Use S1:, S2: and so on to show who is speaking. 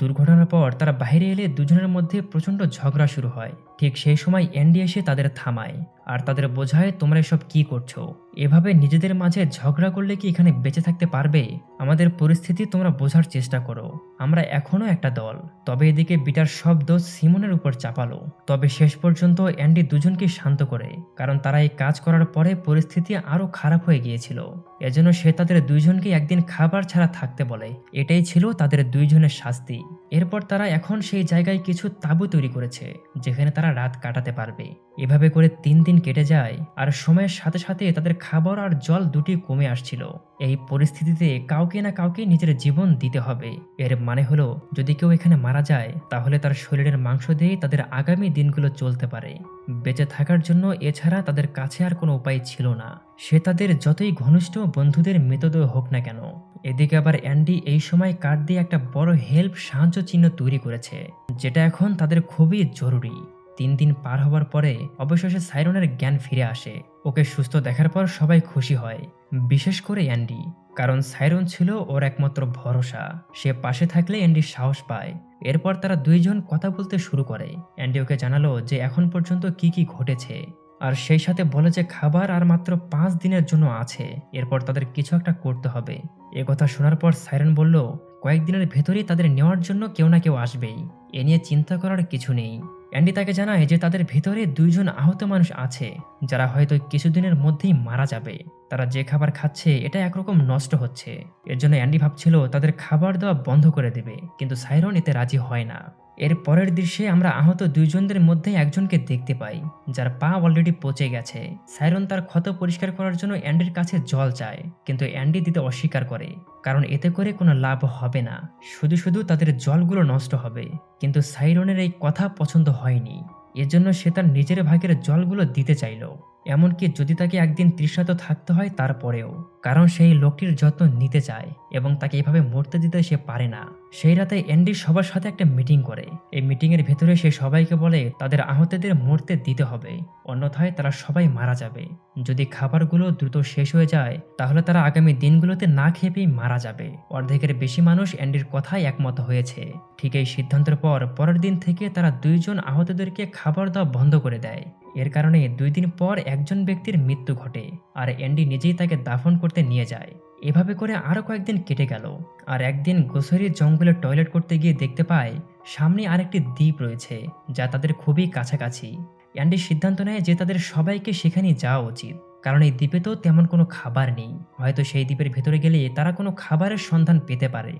S1: দুর্ঘটনার পর তারা বাইরে এলে দুজনের মধ্যে প্রচণ্ড ঝগড়া শুরু হয়। ঠিক সেই সময় অ্যান্ডি এসে তাদের থামায়। আর তাদের বোঝায় তোমরা এসব কি করছ? এভাবে নিজেদের মাঝে ঝগড়া করলে কি এখানে বেঁচে থাকতে পারবে? আমাদের পরিস্থিতি তোমরা বোঝার চেষ্টা করো। আমরা এখনও একটা দল। তবে এদিকে বিটার সব দোষ সিমনের উপর চাপালো। তবে শেষ পর্যন্ত অ্যান্ডি দুজনকে শান্ত করে, কারণ তারা এই কাজ করার পরে পরিস্থিতি আরও খারাপ হয়ে গিয়েছিল। এজন্য সে তাদের দুইজনকে একদিন খাবার ছাড়া থাকতে বলে। এটাই ছিল তাদের দুইজনের শাস্তি। এরপর তারা এখন সেই জায়গায় কিছু তাঁবু তৈরি করেছে, যেখানে তারা রাত কাটাতে পারবে। এভাবে করে তিন দিন কেটে যায় আর সময়ের সাথে সাথে তাদের খাবার আর জল দুটি কমে আসছিল। এই পরিস্থিতিতে কাউকে না কাউকে নিজের জীবন দিতে হবে। এর মানে হলো, যদি কেউ এখানে মারা যায়, তাহলে তার শরীরের মাংস দিয়ে তাদের আগামী দিনগুলো চলতে পারে। বেঁচে থাকার জন্য এছাড়া তাদের কাছে আর কোনো উপায় ছিল না। সে তাদের যতই ঘনিষ্ঠ বন্ধুদের মৃতদেহ হোক না কেন। এদিকে আবার অ্যান্ডি এই সময় কার্ড দিয়ে একটা বড় হেল্প সাহায্য চিহ্ন তৈরি করেছে, যেটা এখন তাদের খুবই জরুরি। তিন দিন পার হওয়ার পরে অবশেষে সাইরনের জ্ঞান ফিরে আসে। ওকে সুস্থ দেখার পর সবাই খুশি হয়। বিশেষ করে অ্যান্ডি, কারণ সাইরন ছিল ওর একমাত্র ভরসা। সে পাশে থাকলে অ্যান্ডি সাহস পায়। এরপর তারা দুইজন কথা বলতে শুরু করে। অ্যান্ডি ওকে জানালো যে এখন পর্যন্ত কি কি ঘটেছে। আর সেই সাথে বলে যে খাবার আর মাত্র পাঁচ দিনের জন্য আছে। এরপর তাদের কিছু একটা করতে হবে। এ কথা শোনার পর সাইরন বলল, কয়েকদিনের ভেতরেই তাদের নেওয়ার জন্য কেউ না কেউ আসবেই। এ নিয়ে চিন্তা করার কিছু নেই। অ্যান্ডি তাকে জানায় যে তাদের ভিতরে দুইজন আহত মানুষ আছে, যারা হয়তো কিছুদিনের মধ্যেই মারা যাবে। তারা যে খাবার খাচ্ছে, এটা একরকম নষ্ট হচ্ছে। এর জন্য অ্যান্ডি ভাবছিল তাদের খাবার দেওয়া বন্ধ করে দেবে, কিন্তু সাইরন এতে রাজি হয় না। এর পরের দৃশ্যে আমরা আহত দুইজনদের মধ্যে একজনকে দেখতে পাই, যার পা অলরেডি পচে গেছে। সাইরন তার ক্ষত পরিষ্কার করার জন্য অ্যান্ডির কাছে জল চায়, কিন্তু অ্যান্ডি দিতে অস্বীকার করে, কারণ এতে করে কোনো লাভ হবে না। শুধু শুধু তাদের জলগুলো নষ্ট হবে, কিন্তু সাইরনের এই কথা পছন্দ হয়নি। এজন্য সে তার নিজের ভাগের জলগুলো দিতে চাইল। এমনকি যদি তাকে একদিন তৃষ্ণাত থাকতে হয় তারপরেও, কারণ সেই লোকটির যত্ন নিতে চায় এবং তাকে এভাবে মরতে দিতে সে পারে না। সেই রাতে অ্যান্ডি সবার সাথে একটা মিটিং করে। এই মিটিং এর ভেতরে সে সবাইকে বলে, তাদের আহতদের মরতে দিতে হবে। অন্যথায় তারা সবাই মারা যাবে। যদি খাবারগুলো দ্রুত শেষ হয়ে যায়, তাহলে তারা আগামী দিনগুলোতে না খেয়ে মারা যাবে। অর্ধেকের বেশি মানুষ অ্যান্ডির কথায় একমত হয়েছে। ঠিক এই সিদ্ধান্তের পর পরের দিন থেকে তারা দুইজন আহতদেরকে খাবার দেওয়া বন্ধ করে দেয়। এর কারণে দুই দিন পর একজন ব্যক্তির মৃত্যু ঘটে, আর অ্যান্ডি নিজেই তাকে দাফন করতে নিয়ে যায়। এভাবে করে আরও কয়েকদিন কেটে গেল, আর একদিন গোসরির জঙ্গলে টয়লেট করতে গিয়ে দেখতে পায়, সামনে আরেকটি দ্বীপ রয়েছে, যা তাদের খুবই কাছাকাছি। অ্যান্ডি সিদ্ধান্ত নেয় যে তাদের সবাইকে সেখানে যাওয়া উচিত, কারণ এই দ্বীপে তো তেমন কোনো খাবার নেই। হয়তো সেই দ্বীপের ভেতরে গেলে তারা কোনো খাবারের সন্ধান পেতে পারে।